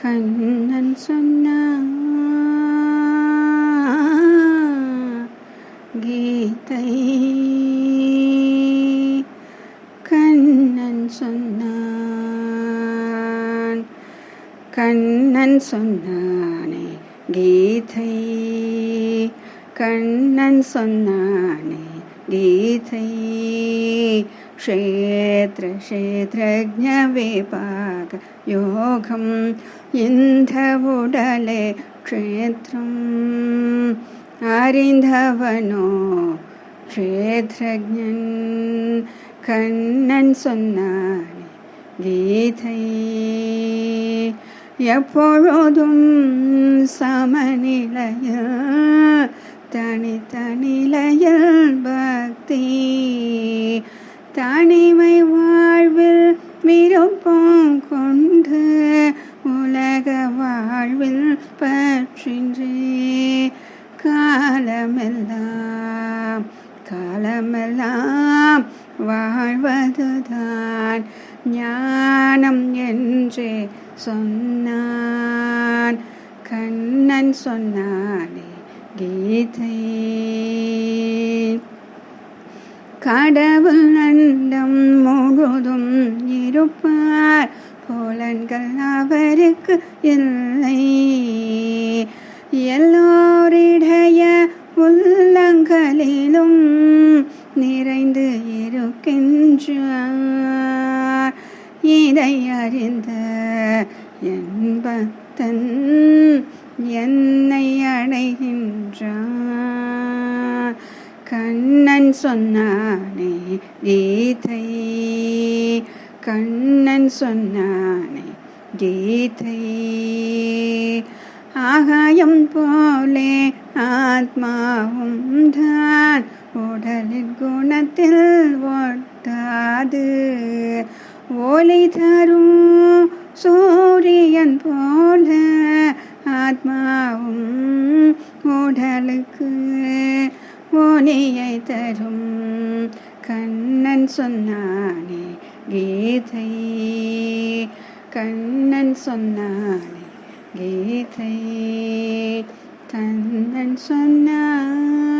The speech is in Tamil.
கண்ணன் சொன்ன கீதை கண்ணன் சொன்னான் கண்ணன் சொன்னானே கீதை கண்ணன் சொன்னானே கீதை ക്ഷേത്രക്ഷേത്രജ്ഞവിപാകയോഗം ഇന്ധവുടലെ ക്ഷേത്രം. ആരിന്ധവനോ? ക്ഷേത്രജ്ഞൻ കണ്ണൻ സൊന്നാനി ഗീതൈ. എപ്പോഴും സമനിലയ തണി തണിലയ ഭക്തി. தனிமை வாழ்வில் விருப்பம் கொண்டு உலக வாழ்வில் பற்றின்றே. காலமெல்லாம் காலமெல்லாம் வாழ்வதுதான். ஞானம் என்றே சொன்னான். கண்ணன் சொன்னானே கீதை. கடவுள் நண்டம் முழுதும் இருப்பார். போலன்கள் அவருக்கு இல்லை. எல்லோரிடைய உள்ளங்களிலும் நிறைந்து இருக்கின்றார். இதை அறிந்த என் பக்தன் என்னை அடைகின்றான். கண்ணன் சொன்னானே கீதை. கண்ணன் சொன்னானே கீதை. ஆகாயம் போலே ஆத்மாவும் தான் உடலின் குணத்தில் ஒட்டாது. ஓலை தரும் சூரியன் போல ஆத்மாவும் உடலுக்கு ஒளியை தரும். கண்ணன் சொன்னானே கீதை. கண்ணன் சொன்னானே கீதை. கண்ணன் சொன்னான்.